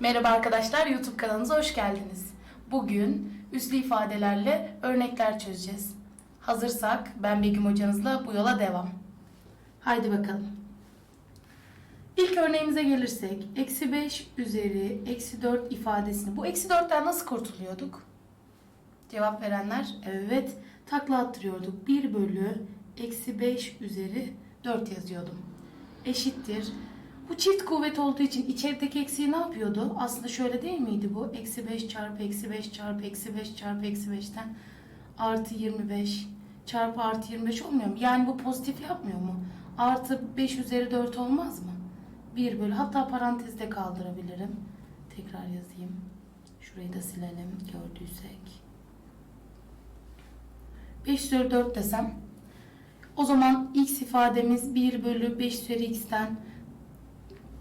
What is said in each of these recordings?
Merhaba arkadaşlar, YouTube kanalımıza hoş geldiniz. Bugün üslü ifadelerle örnekler çözeceğiz. Hazırsak ben Begüm hocanızla bu yola devam. Haydi bakalım. İlk örneğimize gelirsek, eksi 5 üzeri eksi 4 ifadesini, bu eksi 4'ten nasıl kurtuluyorduk? Cevap verenler, evet, takla attırıyorduk. 1 bölü eksi 5 üzeri 4 yazıyordum. Eşittir. Bu çift kuvvet olduğu için içerideki eksiği ne yapıyordu? Aslında şöyle değil miydi bu? Eksi 5 çarpı eksi 5 çarpı eksi 5 çarpı eksi 5'ten artı 25 çarpı artı 25 olmuyor mu? Yani bu pozitif yapmıyor mu? Artı 5 üzeri 4 olmaz mı? 1 bölü hatta parantezde kaldırabilirim. Tekrar yazayım. Şurayı da silelim gördüysek. 5 üzeri 4 desem o zaman x ifademiz 1 bölü 5 üzeri x'ten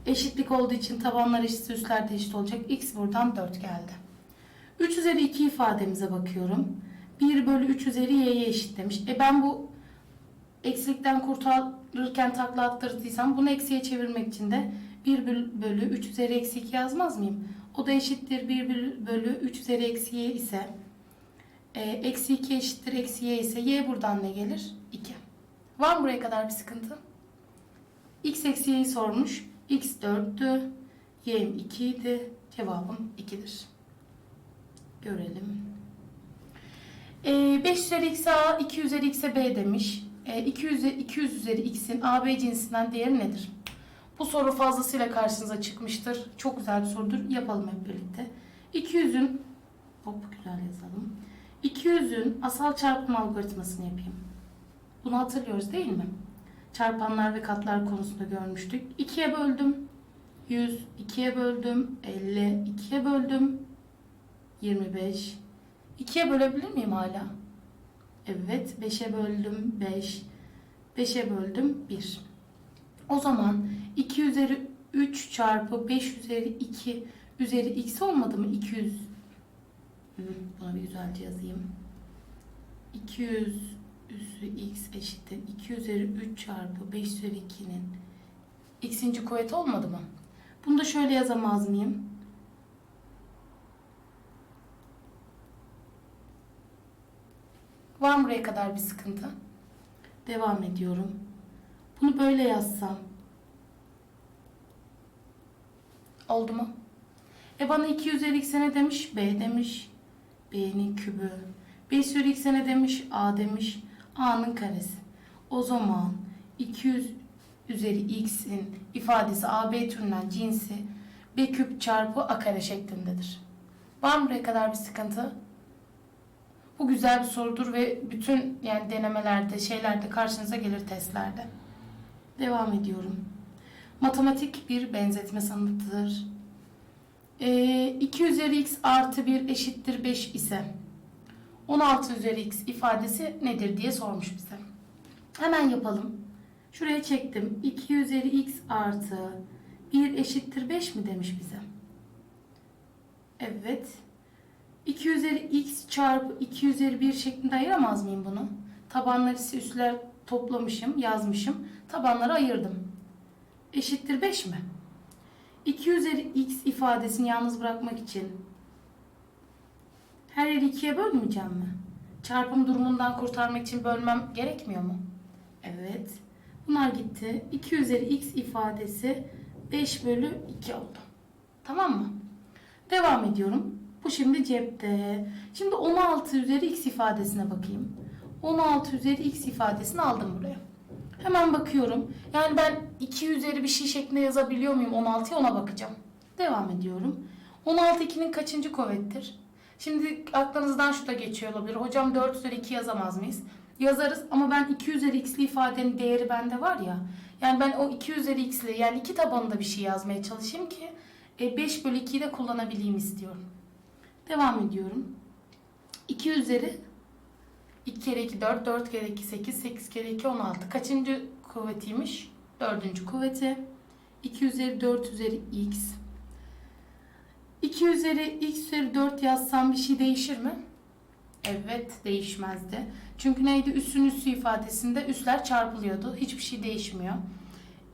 eşitlik olduğu için tabanlar eşit üstler de eşit olacak. x buradan 4 geldi. 3 üzeri 2 ifademize bakıyorum. 1 bölü 3 üzeri y'ye eşit demiş. E ben bu eksilikten kurtarırken takla attırdıysam bunu eksiye çevirmek için de 1 bölü 3 üzeri eksi 2 yazmaz mıyım? O da eşittir 1 bölü 3 üzeri eksi y ise e, eksi 2 eşittir eksi y ise y buradan ne gelir? 2. Var mı buraya kadar bir sıkıntı? x eksi y'yi sormuş. X 4'tü. y'm 2 idi. Cevabım 2'dir. Görelim. E, 5 üzeri x'e a, 2 üzeri x'e b demiş. E, 2 üzeri, 200 üzeri x'in a, b cinsinden değeri nedir? Bu soru fazlasıyla karşınıza çıkmıştır. Çok güzel bir sorudur. Yapalım hep birlikte. 200'ün hop güzel yazalım. 200'ün asal çarpım algoritmasını yapayım. Bunu hatırlıyoruz değil mi? Çarpanlar ve katlar konusunda görmüştük. 2'ye böldüm. 100, 2'ye böldüm. 50, 2'ye böldüm. 25. 2'ye bölebilir miyim hala? Evet, 5'e böldüm 5. 5'e böldüm 1. O zaman 2 üzeri 3 çarpı 5 üzeri 2 üzeri x olmadı mı? 200. Hı, Buna bir güzelce yazayım. 200 üssü x eşittir 2 üzeri 3 çarpı 5 üzeri 2'nin x'inci kuvveti olmadı mı? Bunu da şöyle yazamaz mıyım? Var mı buraya kadar bir sıkıntı? Devam ediyorum. Bunu böyle yazsam. Oldu mu? E bana 2 üzeri x'e ne demiş? B demiş. B'nin kübü. B üzeri x'e ne demiş? A demiş. A'nın karesi. O zaman 200 üzeri x'in ifadesi AB türünden cinsi B küp çarpı A kare şeklindedir. Var mı buraya kadar bir sıkıntı? Bu güzel bir sorudur ve bütün yani denemelerde, şeylerde karşınıza gelir testlerde. Devam ediyorum. Matematik bir benzetme sanatıdır. Ee, 2 üzeri x artı 1 eşittir 5 ise 16 üzeri x ifadesi nedir diye sormuş bize. Hemen yapalım. Şuraya çektim. 2 üzeri x artı 1 eşittir 5 mi demiş bize. Evet. 2 üzeri x çarpı 2 üzeri 1 şeklinde ayıramaz mıyım bunu? Tabanları ise üstler toplamışım, yazmışım. Tabanları ayırdım. Eşittir 5 mi? 2 üzeri x ifadesini yalnız bırakmak için her yeri 2'ye bölmeyeceğim mi? Çarpım durumundan kurtarmak için bölmem gerekmiyor mu? Evet. Bunlar gitti. 2 üzeri x ifadesi 5 bölü 2 oldu. Tamam mı? Devam ediyorum. Bu şimdi cepte. Şimdi 16 üzeri x ifadesine bakayım. 16 üzeri x ifadesini aldım buraya. Hemen bakıyorum. Yani ben 2 üzeri bir şey şeklinde yazabiliyor muyum 16'ya ona bakacağım. Devam ediyorum. 16 2'nin kaçıncı kuvvettir? Şimdi aklınızdan şu da geçiyor olabilir. Hocam 4 üzeri 2 yazamaz mıyız? Yazarız ama ben 2 üzeri x'li ifadenin değeri bende var ya. Yani ben o 2 üzeri x'li yani iki tabanında bir şey yazmaya çalışayım ki 5 bölü 2'yi de kullanabileyim istiyorum. Devam ediyorum. 2 üzeri 2 kere 2 4, 4 kere 2 8, 8 kere 2 16. Kaçıncı kuvvetiymiş? Dördüncü kuvveti. 2 üzeri 4 üzeri x. 2 üzeri x üzeri 4 yazsam bir şey değişir mi? Evet değişmezdi. Çünkü neydi? Üssün üssü ifadesinde üsler çarpılıyordu. Hiçbir şey değişmiyor.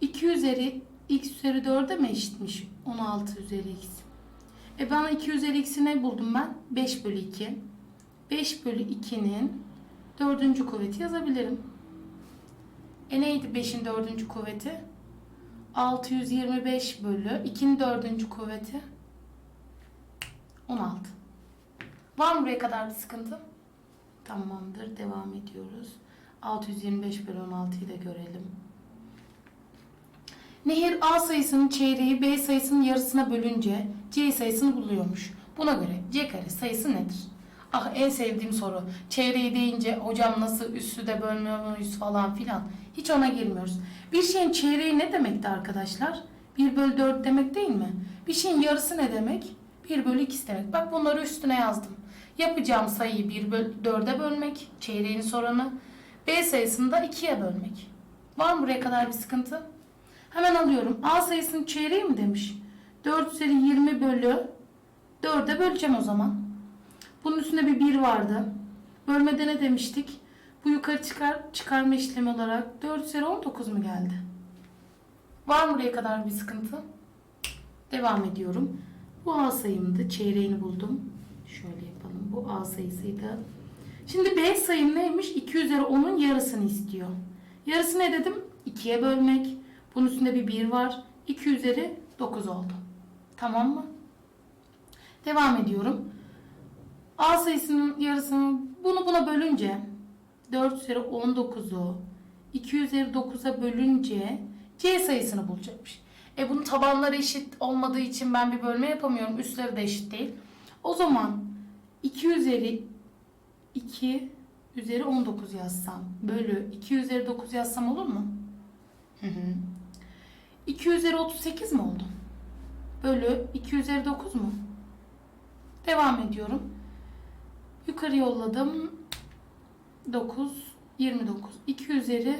2 üzeri x üzeri 4'e mi eşitmiş? 16 üzeri x. E bana 2 üzeri x'i ne buldum ben? 5 bölü 2. 5 bölü 2'nin dördüncü kuvveti yazabilirim. E neydi 5'in dördüncü kuvveti? 625 bölü 2'nin dördüncü kuvveti 16. Var mı buraya kadar bir sıkıntı? Tamamdır. Devam ediyoruz. 625 bölü 16'yı da görelim. Nehir A sayısının çeyreği B sayısının yarısına bölünce C sayısını buluyormuş. Buna göre C kare sayısı nedir? Ah en sevdiğim soru. Çeyreği deyince hocam nasıl üssü de bölmüyor muyuz falan filan. Hiç ona girmiyoruz. Bir şeyin çeyreği ne demekti arkadaşlar? 1 bölü 4 demek değil mi? Bir şeyin yarısı ne demek? 1 bölü 2 demek. Bak bunları üstüne yazdım. Yapacağım sayıyı 1 bölü 4'e bölmek. Çeyreğin soranı. B sayısını da 2'ye bölmek. Var mı buraya kadar bir sıkıntı? Hemen alıyorum. A sayısının çeyreği mi demiş? 4 üzeri 20 bölü 4'e böleceğim o zaman. Bunun üstünde bir 1 vardı. Bölmede ne demiştik? Bu yukarı çıkar, çıkarma işlemi olarak 4 üzeri 19 mu geldi? Var mı buraya kadar bir sıkıntı? Devam ediyorum. Bu A sayımdı. Çeyreğini buldum. Şöyle yapalım. Bu A sayısıydı. Şimdi B sayım neymiş? 2 üzeri 10'un yarısını istiyor. Yarısı ne dedim? 2'ye bölmek. Bunun üstünde bir 1 var. 2 üzeri 9 oldu. Tamam mı? Devam ediyorum. A sayısının yarısını bunu buna bölünce 4 üzeri 19'u 2 üzeri 9'a bölünce C sayısını bulacakmış. E bunun tabanları eşit olmadığı için ben bir bölme yapamıyorum. Üstleri de eşit değil. O zaman 2 üzeri 2 üzeri 19 yazsam bölü 2 üzeri 9 yazsam olur mu? Hı hı. 2 üzeri 38 mi oldu? Bölü 2 üzeri 9 mu? Devam ediyorum. Yukarı yolladım. 9, 29. 2 üzeri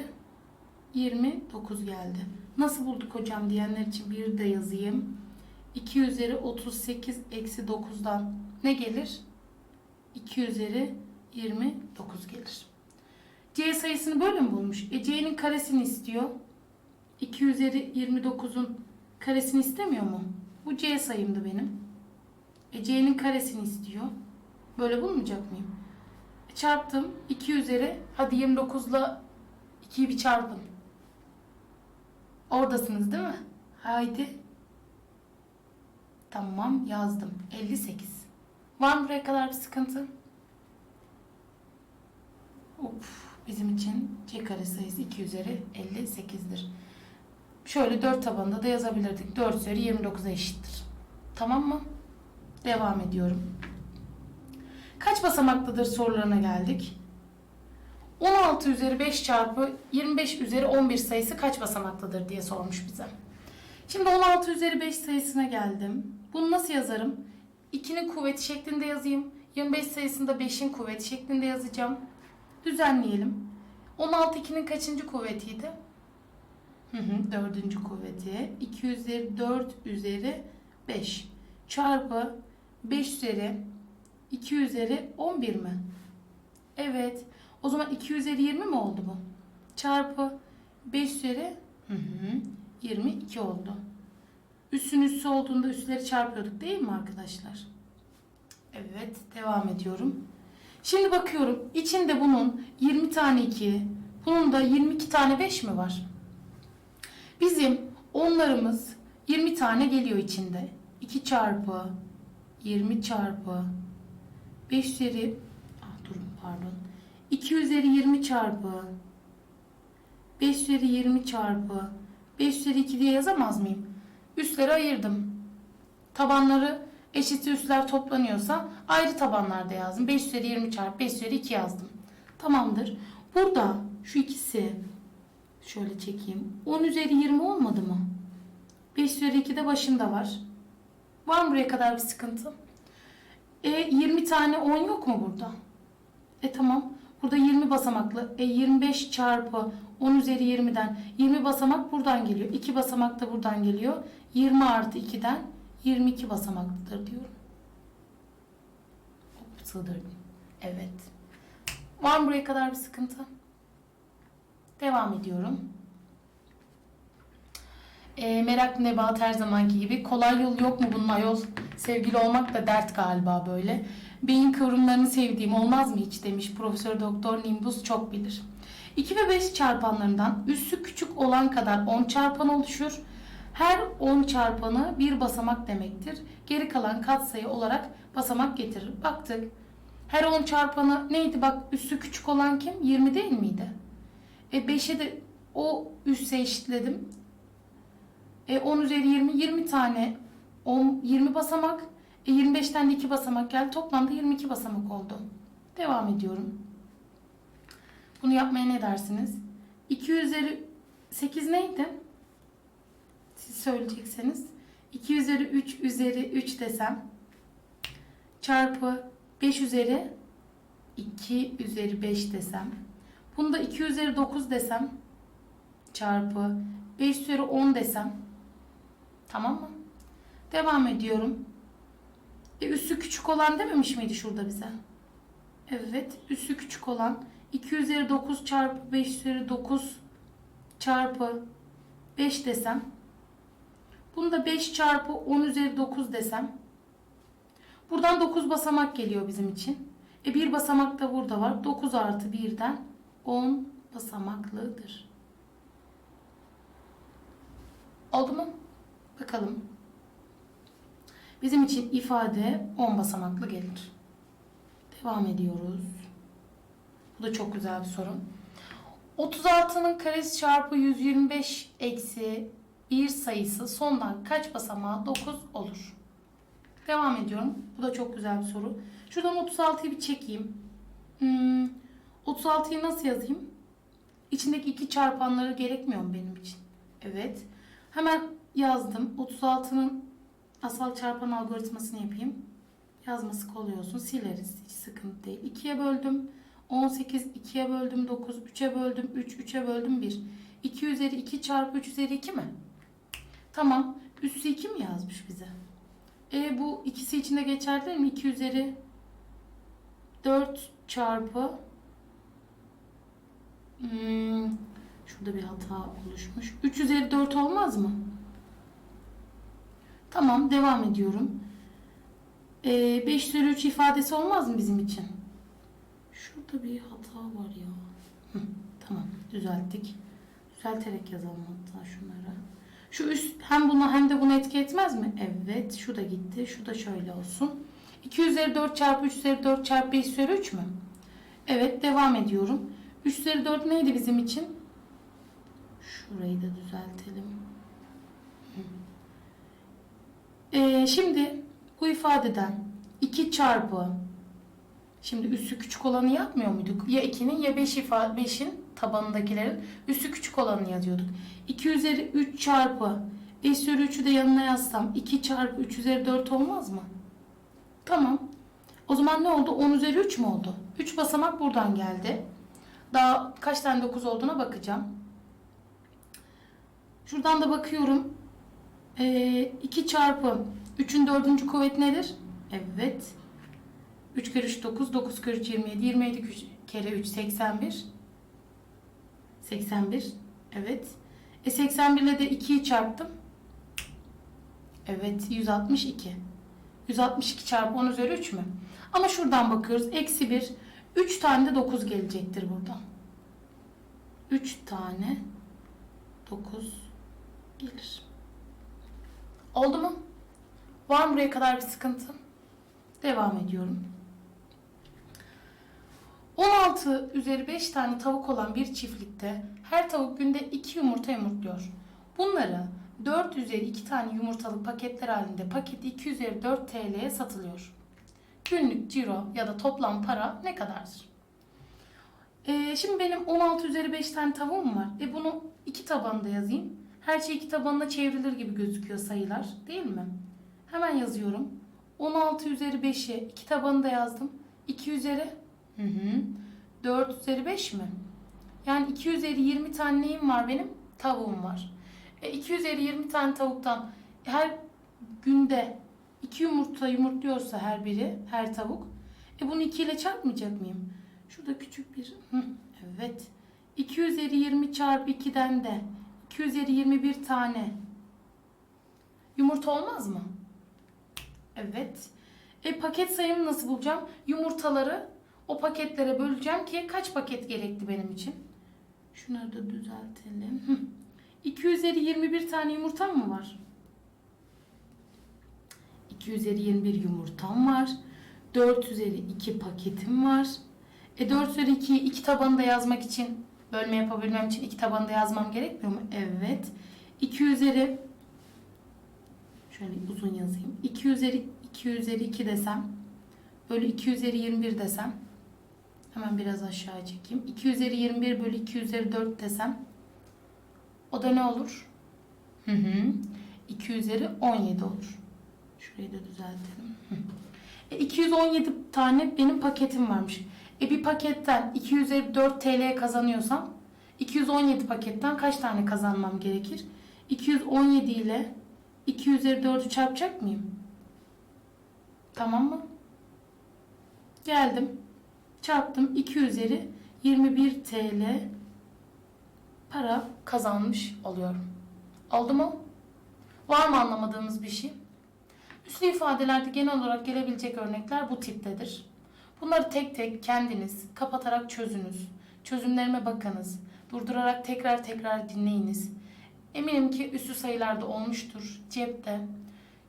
29 geldi. Nasıl bulduk hocam diyenler için bir de yazayım. 2 üzeri 38 eksi 9'dan ne gelir? 2 üzeri 29 gelir. C sayısını böyle mi bulmuş? E C'nin karesini istiyor. 2 üzeri 29'un karesini istemiyor mu? Bu C sayımdı benim. E C'nin karesini istiyor. Böyle bulmayacak mıyım? E çarptım. 2 üzeri. Hadi 29 ile 2'yi bir çarpın. Oradasınız değil mi? Haydi. Tamam yazdım. 58. Var mı buraya kadar bir sıkıntı? Of, bizim için C kare sayısı 2 üzeri 58'dir. Şöyle 4 tabanında da yazabilirdik. 4 üzeri 29'a eşittir. Tamam mı? Devam ediyorum. Kaç basamaklıdır sorularına geldik. 16 üzeri 5 çarpı 25 üzeri 11 sayısı kaç basamaklıdır diye sormuş bize. Şimdi 16 üzeri 5 sayısına geldim. Bunu nasıl yazarım? 2'nin kuvveti şeklinde yazayım. 25 sayısını da 5'in kuvveti şeklinde yazacağım. Düzenleyelim. 16 2'nin kaçıncı kuvvetiydi? Hı hı, dördüncü kuvveti. 2 üzeri 4 üzeri 5 çarpı 5 üzeri 2 üzeri 11 mi? Evet. O zaman 2 üzeri 20 mi oldu bu? Çarpı 5 üzeri hı hı, 22 oldu. Üssün üssü olduğunda üsleri çarpıyorduk değil mi arkadaşlar? Evet. Devam ediyorum. Şimdi bakıyorum. İçinde bunun 20 tane 2, bunun da 22 tane 5 mi var? Bizim onlarımız 20 tane geliyor içinde. 2 çarpı 20 çarpı 5 üzeri ah durun pardon 2 üzeri 20 çarpı 5 üzeri 20 çarpı 5 üzeri 2 diye yazamaz mıyım? Üstleri ayırdım. Tabanları eşit üstler toplanıyorsa ayrı tabanlarda yazdım. 5 üzeri 20 çarpı 5 üzeri 2 yazdım. Tamamdır. Burada şu ikisi şöyle çekeyim. 10 üzeri 20 olmadı mı? 5 üzeri 2 de başında var. Var mı buraya kadar bir sıkıntı? E 20 tane 10 yok mu burada? E tamam. Burada 20 basamaklı. E 25 çarpı 10 üzeri 20'den 20 basamak buradan geliyor. 2 basamak da buradan geliyor. 20 artı 2'den 22 basamaklıdır diyorum. Hop, sığdırdım. Evet. Var mı buraya kadar bir sıkıntı? Devam ediyorum. E, merak nebat her zamanki gibi. Kolay yol yok mu bunun ayol? Sevgili olmak da dert galiba böyle. Beyin kıvrımlarını sevdiğim olmaz mı hiç demiş Profesör Doktor Nimbus çok bilir. 2 ve 5 çarpanlarından üssü küçük olan kadar 10 çarpan oluşur. Her 10 çarpanı bir basamak demektir. Geri kalan katsayı olarak basamak getirir. Baktık. Her 10 çarpanı neydi bak üssü küçük olan kim? 20 değil miydi? E 5'e de o üsse eşitledim. E 10 üzeri 20 20 tane 10 20 basamak. E 25'ten de 2 basamak geldi. Toplamda 22 basamak oldu. Devam ediyorum. Bunu yapmaya ne dersiniz? 2 üzeri 8 neydi? Siz söyleyecekseniz. 2 üzeri 3 üzeri 3 desem. Çarpı 5 üzeri 2 üzeri 5 desem. Bunu da 2 üzeri 9 desem. Çarpı 5 üzeri 10 desem. Tamam mı? Devam ediyorum. E, üssü küçük olan dememiş miydi şurada bize? Evet. Üssü küçük olan 2 üzeri 9 çarpı 5 üzeri 9 çarpı 5 desem. Bunu da 5 çarpı 10 üzeri 9 desem. Buradan 9 basamak geliyor bizim için. E bir basamak da burada var. 9 artı 1'den 10 basamaklıdır. Oldu mu? Bakalım. Bizim için ifade 10 basamaklı gelir. Devam ediyoruz. Bu da çok güzel bir soru. 36'nın karesi çarpı 125 eksi 1 sayısı sondan kaç basamağı 9 olur? Devam ediyorum. Bu da çok güzel bir soru. Şuradan 36'yı bir çekeyim. Hmm, 36'yı nasıl yazayım? İçindeki iki çarpanları gerekmiyor mu benim için? Evet. Hemen yazdım. 36'nın asal çarpan algoritmasını yapayım. Yazması kolay olsun. Sileriz. Hiç sıkıntı değil. 2'ye böldüm. 18, 2'ye böldüm 9, 3'e böldüm 3, 3'e böldüm 1. 2 üzeri 2 çarpı 3 üzeri 2 mi? Tamam. Üssü 2 mi yazmış bize? E bu ikisi içinde geçerli değil mi? 2 üzeri 4 çarpı hmm, şurada bir hata oluşmuş. 3 üzeri 4 olmaz mı? Tamam devam ediyorum. E, 5 üzeri 3 ifadesi olmaz mı bizim için? Şurada bir hata var ya. Hı, tamam düzelttik. Düzelterek yazalım hatta şunları. Şu üst hem buna hem de bunu etki etmez mi? Evet şu da gitti. Şu da şöyle olsun. 2 üzeri 4 çarpı 3 üzeri 4 çarpı 5 üzeri 3 mü? Evet devam ediyorum. 3 üzeri 4 neydi bizim için? Şurayı da düzeltelim. Hı. Ee, şimdi bu ifadeden 2 çarpı Şimdi üssü küçük olanı yapmıyor muyduk? Ya 2'nin ya 5 ifade 5'in tabanındakilerin üssü küçük olanı yazıyorduk. 2 üzeri 3 çarpı 5 üzeri 3'ü de yanına yazsam 2 çarpı 3 üzeri 4 olmaz mı? Tamam. O zaman ne oldu? 10 üzeri 3 mü oldu? 3 basamak buradan geldi. Daha kaç tane 9 olduğuna bakacağım. Şuradan da bakıyorum. Ee, 2 çarpı 3'ün 4. kuvveti nedir? Evet. 3 kere 3 9, 9 kere 3 27, 27 üç kere 3 81. 81. Evet. E 81 ile de 2'yi çarptım. Evet 162. 162 çarpı 10 üzeri 3 mü? Ama şuradan bakıyoruz. Eksi 1. 3 tane de 9 gelecektir buradan. 3 tane 9 gelir. Oldu mu? Var mı buraya kadar bir sıkıntı? Devam ediyorum. 16 üzeri 5 tane tavuk olan bir çiftlikte her tavuk günde 2 yumurta yumurtluyor. Bunları 4 üzeri 2 tane yumurtalı paketler halinde paketi 2 üzeri 4 TL'ye satılıyor. Günlük ciro ya da toplam para ne kadardır? Ee, şimdi benim 16 üzeri 5 tane tavuğum var. E bunu iki tabanda yazayım. Her şey iki tabanına çevrilir gibi gözüküyor sayılar değil mi? Hemen yazıyorum. 16 üzeri 5'i iki tabanında yazdım. 2 üzeri Hı hı. 4 üzeri 5 mi? Yani 2 üzeri 20 tane neyim var benim? Tavuğum var. E 2 üzeri 20 tane tavuktan her günde 2 yumurta yumurtluyorsa her biri, her tavuk. E bunu 2 ile çarpmayacak mıyım? Şurada küçük bir... Hı, evet. 2 üzeri 20 çarpı 2'den de 2 üzeri 21 tane yumurta olmaz mı? Evet. E paket sayımı nasıl bulacağım? Yumurtaları o paketlere böleceğim ki kaç paket gerekti benim için? Şunları da düzeltelim. Hı. 2 üzeri 21 tane yumurtam mı var? 2 üzeri 21 yumurtam var. 4 üzeri 2 paketim var. E 4 üzeri 2'yi iki tabanında yazmak için bölme yapabilmem için iki tabanında yazmam gerekmiyor mu? Evet. 2 üzeri şöyle uzun yazayım. 2 üzeri 2 üzeri 2 desem bölü 2 üzeri 21 desem hemen biraz aşağı çekeyim. 2 üzeri 21 bölü 2 üzeri 4 desem o da ne olur? Hı hı. 2 üzeri 17 olur. Şurayı da düzeltelim. E, 217 tane benim paketim varmış. E bir paketten 2 üzeri 4 TL kazanıyorsam 217 paketten kaç tane kazanmam gerekir? 217 ile 2 üzeri 4'ü çarpacak mıyım? Tamam mı? Geldim. Çarptım. 2 üzeri 21 TL para kazanmış oluyorum. Oldu mu? Var mı anlamadığınız bir şey? Üslü ifadelerde genel olarak gelebilecek örnekler bu tiptedir. Bunları tek tek kendiniz kapatarak çözünüz. Çözümlerime bakınız. Durdurarak tekrar tekrar dinleyiniz. Eminim ki üstü sayılarda olmuştur. Cepte.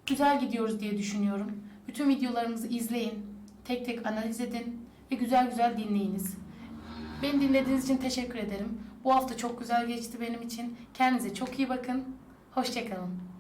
Güzel gidiyoruz diye düşünüyorum. Bütün videolarımızı izleyin. Tek tek analiz edin ve güzel güzel dinleyiniz. Beni dinlediğiniz için teşekkür ederim. Bu hafta çok güzel geçti benim için. Kendinize çok iyi bakın. Hoşçakalın.